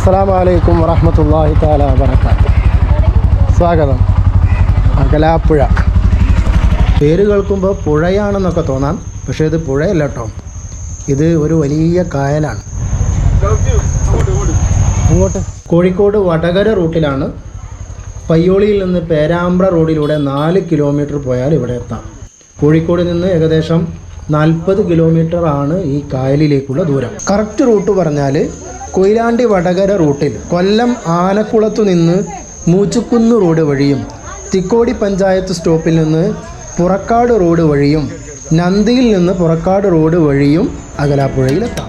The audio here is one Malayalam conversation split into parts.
അസ്സലാമു അലൈക്കും വറഹമത്തല്ലാഹി താല വരക്കാത്ത സ്വാഗതം. അകലാപ്പുഴ. പേര് കേൾക്കുമ്പോൾ പുഴയാണെന്നൊക്കെ തോന്നാം. പക്ഷേ ഇത് പുഴയല്ല കേട്ടോ. ഇത് ഒരു വലിയ കായലാണ്. അങ്ങോട്ട്. കോഴിക്കോട് വടകര റൂട്ടിലാണ്. പയ്യോളിയിൽ നിന്ന് പേരാമ്പ്ര റോഡിലൂടെ നാല് കിലോമീറ്റർ പോയാൽ ഇവിടെ എത്താം. കോഴിക്കോട് നിന്ന് ഏകദേശം നാൽപ്പത് കിലോമീറ്റർ ആണ് ഈ കായലിലേക്കുള്ള ദൂരം. കറക്റ്റ് റൂട്ട് പറഞ്ഞാൽ കൊയിലാണ്ടി വടകര റൂട്ടിൽ കൊല്ലം ആനക്കുളത്തു നിന്ന് മൂച്ചുക്കുന്ന് റോഡ് വഴിയും തിക്കോടി പഞ്ചായത്ത് സ്റ്റോപ്പിൽ നിന്ന് പുറക്കാട് റോഡ് വഴിയും നന്ദിയിൽ നിന്ന് പുറക്കാട് റോഡ് വഴിയും അകലാപ്പുഴയിലെത്താം.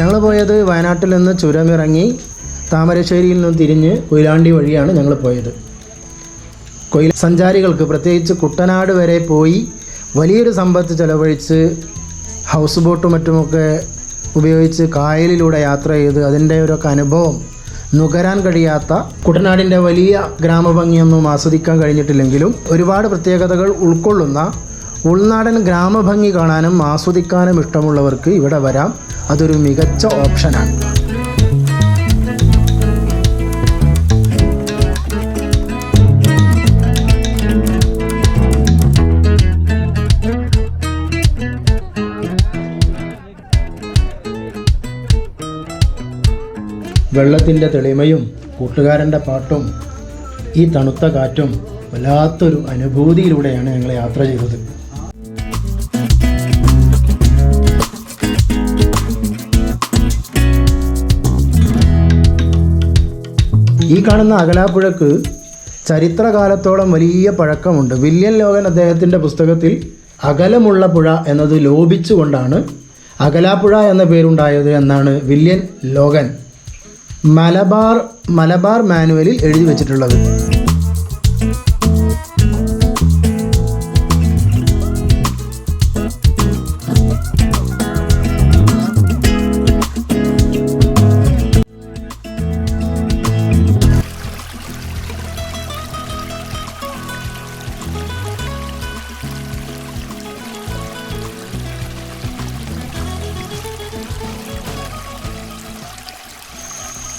ഞങ്ങൾ പോയത് വയനാട്ടിൽ നിന്ന് ചുരമിറങ്ങി താമരശ്ശേരിയിൽ നിന്ന് തിരിഞ്ഞ് കൊയിലാണ്ടി വഴിയാണ് ഞങ്ങൾ പോയത്. കൊയിൽ സഞ്ചാരികൾക്ക് പ്രത്യേകിച്ച് കുട്ടനാട് വരെ പോയി വലിയൊരു സമ്പത്ത് ചെലവഴിച്ച് ഹൗസ് ബോട്ടും മറ്റുമൊക്കെ ഉപയോഗിച്ച് കായലിലൂടെ യാത്ര ചെയ്ത് അതിന്റെ ഒരു അനുഭവം നുകരാൻ കഴിയാത്ത കുട്ടനാടിന്റെ വലിയ ഗ്രാമഭംഗിയൊന്നും ആസ്വദിക്കാൻ കഴിഞ്ഞിട്ടില്ലെങ്കിലും ഒരുപാട് പ്രത്യേകതകൾ ഉൾക്കൊള്ളുന്ന ഉൾനാടൻ ഗ്രാമഭംഗി കാണാനും ആസ്വദിക്കാനും ഇഷ്ടമുള്ളവർക്ക് ഇവിടെ വരാം. അതൊരു മികച്ച ഓപ്ഷനാണ്. വെള്ളത്തിന്റെ തെളിമയും കൂട്ടുകാരന്റെ പാട്ടും ഈ തണുത്ത കാറ്റും വല്ലാത്തൊരു അനുഭൂതിയിലൂടെയാണ് ഞങ്ങൾ യാത്ര ചെയ്തത്. ഈ കാണുന്ന അകലാപ്പുഴക്ക് ചരിത്രകാലത്തോളം വലിയ പഴക്കമുണ്ട്. വില്യൻ ലോകൻ അദ്ദേഹത്തിന്റെ പുസ്തകത്തിൽ അകലമുള്ള പുഴ എന്നത് ലോപിച്ചുകൊണ്ടാണ് അകലാപ്പുഴ എന്ന പേരുണ്ടായത് എന്നാണ് വില്യൻ ലോകൻ മലബാർ മലബാർ മാനുവലിൽ എഴുതി വച്ചിട്ടുള്ളത്.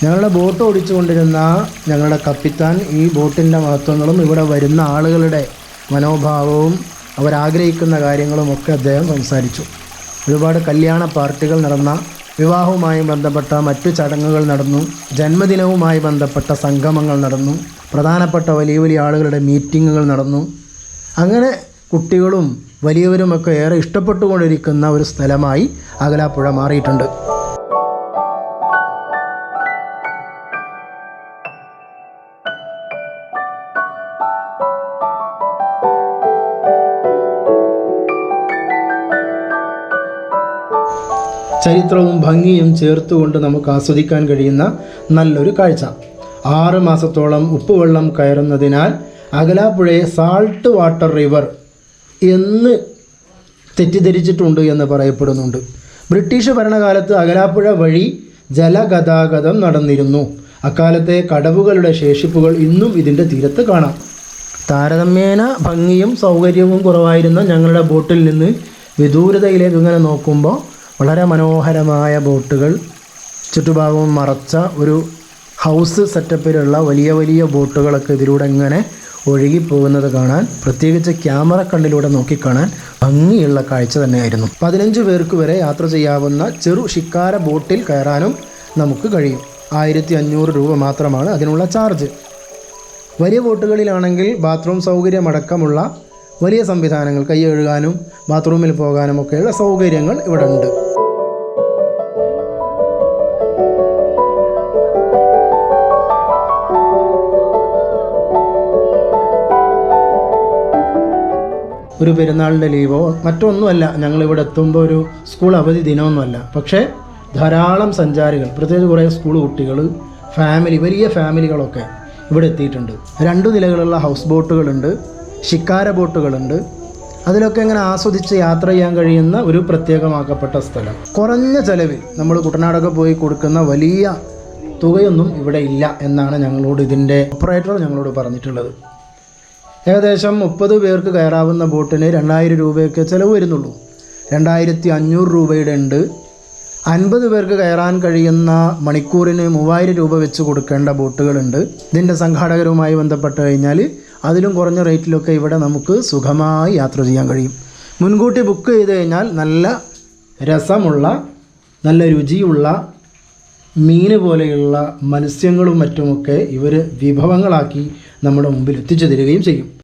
ഞങ്ങളുടെ ബോട്ട് ഓടിച്ചുകൊണ്ടിരുന്ന ഞങ്ങളുടെ കപ്പിത്താൻ ഈ ബോട്ടിന്റെ മഹത്വങ്ങളും ഇവിടെ വരുന്ന ആളുകളുടെ മനോഭാവവും അവരാഗ്രഹിക്കുന്ന കാര്യങ്ങളും ഒക്കെ അദ്ദേഹം സംസാരിച്ചു. ഒരുപാട് കല്യാണ പാർട്ടികൾ നടന്ന വിവാഹവുമായി ബന്ധപ്പെട്ട മറ്റു ചടങ്ങുകൾ നടന്നു ജന്മദിനവുമായി ബന്ധപ്പെട്ട സംഗമങ്ങൾ നടന്നു പ്രധാനപ്പെട്ട വലിയ വലിയ ആളുകളുടെ മീറ്റിങ്ങുകൾ നടന്നു. അങ്ങനെ കുട്ടികളും വലിയവരുമൊക്കെ ഏറെ ഇഷ്ടപ്പെട്ടുകൊണ്ടിരിക്കുന്ന ഒരു സ്ഥലമായി അകലാപ്പുഴ മാറിയിട്ടുണ്ട്. ചരിത്രവും ഭംഗിയും ചേർത്തുകൊണ്ട് നമുക്ക് ആസ്വദിക്കാൻ കഴിയുന്ന നല്ലൊരു കാഴ്ച. ആറ് മാസത്തോളം ഉപ്പുവെള്ളം കയറുന്നതിനാൽ അകലാപ്പുഴയെ സാൾട്ട് വാട്ടർ റിവർ എന്ന് തെറ്റിദ്ധരിച്ചിട്ടുണ്ട് എന്ന് പറയപ്പെടുന്നുണ്ട്. ബ്രിട്ടീഷ് ഭരണകാലത്ത് അകലാപ്പുഴ വഴി ജലഗതാഗതം നടന്നിരുന്നു. അക്കാലത്തെ കടവുകളുടെ ശേഷിപ്പുകൾ ഇന്നും ഇതിന്റെ തീരത്ത് കാണാം. താരതമ്യേന ഭംഗിയും സൗകര്യവും കുറവായിരുന്ന ഞങ്ങളുടെ ബോട്ടിൽ നിന്ന് വിദൂരതയിലേക്ക് ഇങ്ങനെ നോക്കുമ്പോൾ വളരെ മനോഹരമായ ബോട്ടുകൾ. ചുറ്റുഭാഗവും മറച്ച ഒരു ഹൗസ് സെറ്റപ്പിലുള്ള വലിയ വലിയ ബോട്ടുകളൊക്കെ ഇതിലൂടെ ഇങ്ങനെ ഒഴുകിപ്പോകുന്നത് കാണാൻ പ്രത്യേകിച്ച് ക്യാമറ കണ്ണിലൂടെ നോക്കിക്കാണാൻ ഭംഗിയുള്ള കാഴ്ച തന്നെയായിരുന്നു. പതിനഞ്ച് പേർക്ക് വരെ യാത്ര ചെയ്യാവുന്ന ചെറു ഷിക്കാര ബോട്ടിൽ കയറാനും നമുക്ക് കഴിയും. ആയിരത്തി അഞ്ഞൂറ് രൂപ മാത്രമാണ് അതിനുള്ള ചാർജ് വലിയ ബോട്ടുകളിലാണെങ്കിൽ ബാത്റൂം സൗകര്യമടക്കമുള്ള വലിയ സംവിധാനങ്ങൾ കൈ കഴുകാനും ബാത്റൂമിൽ പോകാനും ഒക്കെയുള്ള സൗകര്യങ്ങൾ ഇവിടെ ഉണ്ട് ഒരു പെരുന്നാളിന്റെ ലീവോ മറ്റൊന്നുമല്ല. ഞങ്ങളിവിടെ എത്തുമ്പോൾ ഒരു സ്കൂൾ അവധി ദിനമൊന്നുമല്ല. പക്ഷേ ധാരാളം സഞ്ചാരികൾ പ്രത്യേകിച്ച് കുറേ സ്കൂൾ കുട്ടികൾ ഫാമിലി വലിയ ഫാമിലികളൊക്കെ ഇവിടെ എത്തിയിട്ടുണ്ട്. രണ്ട് നിലകളുള്ള ഹൗസ് ബോട്ടുകളുണ്ട് ഷിക്കാര ബോട്ടുകളുണ്ട്. അതിലൊക്കെ ഇങ്ങനെ ആസ്വദിച്ച് യാത്ര ചെയ്യാൻ കഴിയുന്ന ഒരു പ്രത്യേകമാക്കപ്പെട്ട സ്ഥലം. കുറഞ്ഞ ചെലവിൽ നമ്മൾ കുട്ടനാടൊക്കെ പോയി കൊടുക്കുന്ന വലിയ തുകയൊന്നും ഇവിടെ ഇല്ല എന്നാണ് ഞങ്ങളോട് ഇതിന്റെ ഓപ്പറേറ്റർ ഞങ്ങളോട് പറഞ്ഞിട്ടുള്ളത്. ഏകദേശം മുപ്പത് പേർക്ക് കയറാവുന്ന ബോട്ടിന് രണ്ടായിരം രൂപയൊക്കെ ചിലവ് വരുന്നുള്ളൂ. രണ്ടായിരത്തി അഞ്ഞൂറ് രൂപയുടെ ഉണ്ട്. അൻപത് പേർക്ക് കയറാൻ കഴിയുന്ന മണിക്കൂറിന് മൂവായിരം രൂപ വെച്ച് കൊടുക്കേണ്ട ബോട്ടുകളുണ്ട്. ഇതിന്റെ സംഘാടകരുമായി ബന്ധപ്പെട്ട് കഴിഞ്ഞാൽ അതിലും കുറഞ്ഞ റേറ്റിലൊക്കെ ഇവിടെ നമുക്ക് സുഖമായി യാത്ര ചെയ്യാൻ കഴിയും. മുൻകൂട്ടി ബുക്ക് ചെയ്ത് കഴിഞ്ഞാൽ നല്ല രസമുള്ള നല്ല രുചിയുള്ള മീൻ പോലെയുള്ള മത്സ്യങ്ങളും മറ്റുമൊക്കെ ഇവർ വിഭവങ്ങളാക്കി നമ്മുടെ മുമ്പിൽ എത്തിച്ചു തരികയും ചെയ്യും.